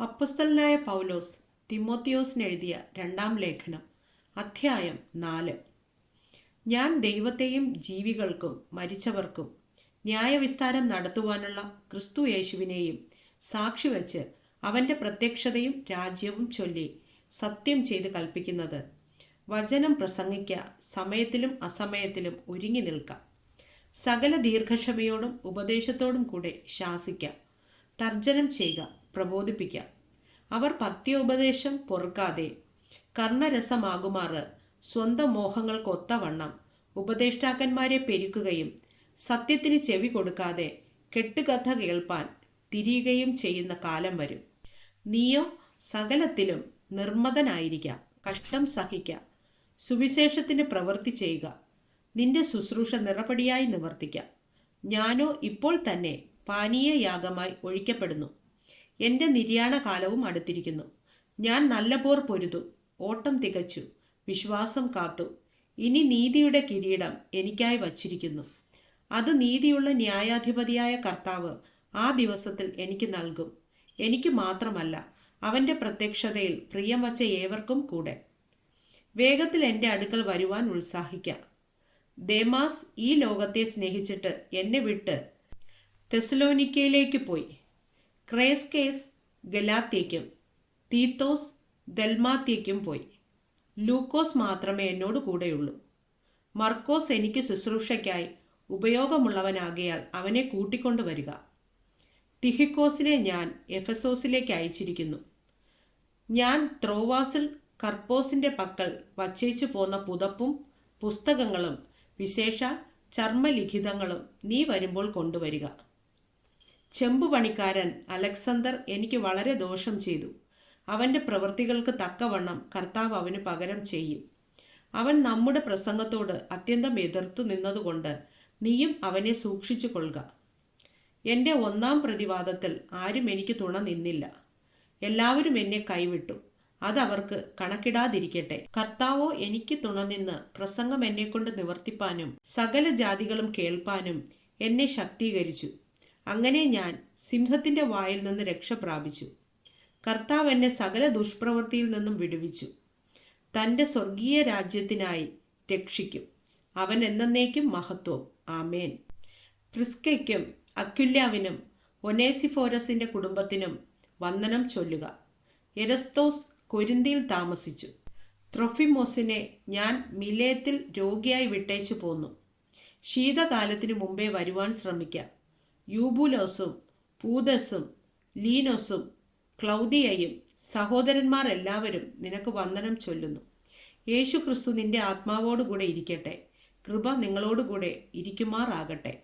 അപ്പസ്തലനായ പൗലോസ് തിമോത്തിയോസിന് എഴുതിയ രണ്ടാം ലേഖനം അധ്യായം നാല്. ഞാൻ ദൈവത്തെയും ജീവികൾക്കും മരിച്ചവർക്കും ന്യായവിസ്താരം നടത്തുവാനുള്ള ക്രിസ്തു യേശുവിനെയും സാക്ഷി വച്ച് അവന്റെ പ്രത്യക്ഷതയും രാജ്യവും ചൊല്ലി സത്യം ചെയ്ത് കൽപ്പിക്കുന്നത്. വചനം പ്രസംഗിക്ക സമയത്തിലും അസമയത്തിലും ഒരുങ്ങി നിൽക്കാം. സകല ദീർഘക്ഷമയോടും ഉപദേശത്തോടും കൂടെ ശാസിക്കാം. തർജനം ചെയ്യുക. പ്രബോധിപ്പിക്കാം. അവർ പത്യോപദേശം പൊറുക്കാതെ കർണരസമാകുമാറ് സ്വന്തം മോഹങ്ങൾക്കൊത്തവണ്ണം ഉപദേഷ്ടാക്കന്മാരെ പെരുക്കുകയും സത്യത്തിന് ചെവി കൊടുക്കാതെ കെട്ടുകഥ കേൾപ്പാൻ തിരിയുകയും ചെയ്യുന്ന കാലം വരും. നീയോ സകലത്തിലും നിർമ്മതനായിരിക്കാം. കഷ്ടം സഹിക്കാം. സുവിശേഷത്തിന് പ്രവൃത്തി ചെയ്യുക. നിന്റെ ശുശ്രൂഷ നിറപടിയായി നിവർത്തിക്കാം. ഞാനോ ഇപ്പോൾ തന്നെ പാനീയ യാഗമായി ഒഴിക്കപ്പെടുന്നു. എന്റെ നിര്യാണ കാലവും അടുത്തിരിക്കുന്നു. ഞാൻ നല്ല പോർ പൊരുതു. ഓട്ടം തികച്ചു. വിശ്വാസം കാത്തു. ഇനി നീതിയുടെ കിരീടം എനിക്കായി വച്ചിരിക്കുന്നു. അത് നീതിയുള്ള ന്യായാധിപതിയായ കർത്താവ് ആ ദിവസത്തിൽ എനിക്ക് നൽകും. എനിക്ക് മാത്രമല്ല അവന്റെ പ്രത്യക്ഷതയിൽ പ്രിയം വച്ച ഏവർക്കും കൂടെ. വേഗത്തിൽ എന്റെ അടുക്കൽ വരുവാൻ ഉത്സാഹിക്കാം. ദേമാസ് ഈ ലോകത്തെ സ്നേഹിച്ചിട്ട് എന്നെ വിട്ട് തെസലോനിക്കയിലേക്ക് പോയി. ക്രേസ്കേസ് ഗലാത്യയ്ക്കും തീത്തോസ് ദൽമാത്യയ്ക്കും പോയി. ലൂക്കോസ് മാത്രമേ എന്നോട് കൂടെയുള്ളൂ. മർക്കോസ് എനിക്ക് ശുശ്രൂഷയ്ക്കായി ഉപയോഗമുള്ളവനാകയാൽ അവനെ കൂട്ടിക്കൊണ്ടുവരിക. തിഹിക്കോസിനെ ഞാൻ എഫസോസിലേക്ക് അയച്ചിരിക്കുന്നു. ഞാൻ ത്രോവാസിൽ കർപ്പോസിന്റെ പക്കൽ വച്ചേച്ചു പോന്ന പുതപ്പും പുസ്തകങ്ങളും വിശേഷ ചർമ്മലിഖിതങ്ങളും നീ വരുമ്പോൾ കൊണ്ടുവരിക. ചെമ്പുപണിക്കാരൻ അലക്സന്തർ എനിക്ക് വളരെ ദോഷം ചെയ്തു. അവന്റെ പ്രവൃത്തികൾക്ക് തക്കവണ്ണം കർത്താവ് അവന് പകരം ചെയ്യും. അവൻ നമ്മുടെ പ്രസംഗത്തോട് അത്യന്തം എതിർത്തു നിന്നതുകൊണ്ട് നീയും അവനെ സൂക്ഷിച്ചു കൊള്ളുക. എന്റെ ഒന്നാം പ്രതിവാദത്തിൽ ആരും എനിക്ക് തുണ നിന്നില്ല. എല്ലാവരും എന്നെ കൈവിട്ടു. അതവർക്ക് കണക്കിടാതിരിക്കട്ടെ. കർത്താവോ എനിക്ക് തുണനിന്ന് പ്രസംഗം എന്നെക്കൊണ്ട് നിവർത്തിപ്പാനും സകല ജാതികളും കേൾപ്പാനും എന്നെ ശക്തീകരിച്ചു. അങ്ങനെ ഞാൻ സിംഹത്തിന്റെ വായിൽ നിന്ന് രക്ഷ പ്രാപിച്ചു. കർത്താവ് എന്നെ സകല ദുഷ്പ്രവൃത്തിയിൽ നിന്നും വിടുവിച്ചു. തന്റെ സ്വർഗീയ രാജ്യത്തിനായി രക്ഷിക്കും. അവൻ എന്നേക്കും മഹത്വം. ആമേൻ. പ്രിസ്കയ്ക്കും അക്യുല്യാവിനും ഒനേസിഫോരസിന്റെ കുടുംബത്തിനും വന്ദനം ചൊല്ലുക. എരസ്തോസ് കൊരിന്തിയിൽ താമസിച്ചു. ത്രൊഫിമോസിനെ ഞാൻ മിലേത്തിൽ രോഗിയായി വിട്ടേച്ചു പോന്നു. ശീതകാലത്തിനു മുമ്പേ വരുവാൻ ശ്രമിക്കാം. യൂബുലോസും പൂതസും ലീനോസും ക്ലൗദിയയും സഹോദരന്മാർ എല്ലാവരും നിനക്ക് വന്ദനം ചൊല്ലുന്നു. യേശു ക്രിസ്തു നിന്റെ ആത്മാവോടുകൂടെ ഇരിക്കട്ടെ. കൃപ നിങ്ങളോടുകൂടെ ഇരിക്കുമാറാകട്ടെ.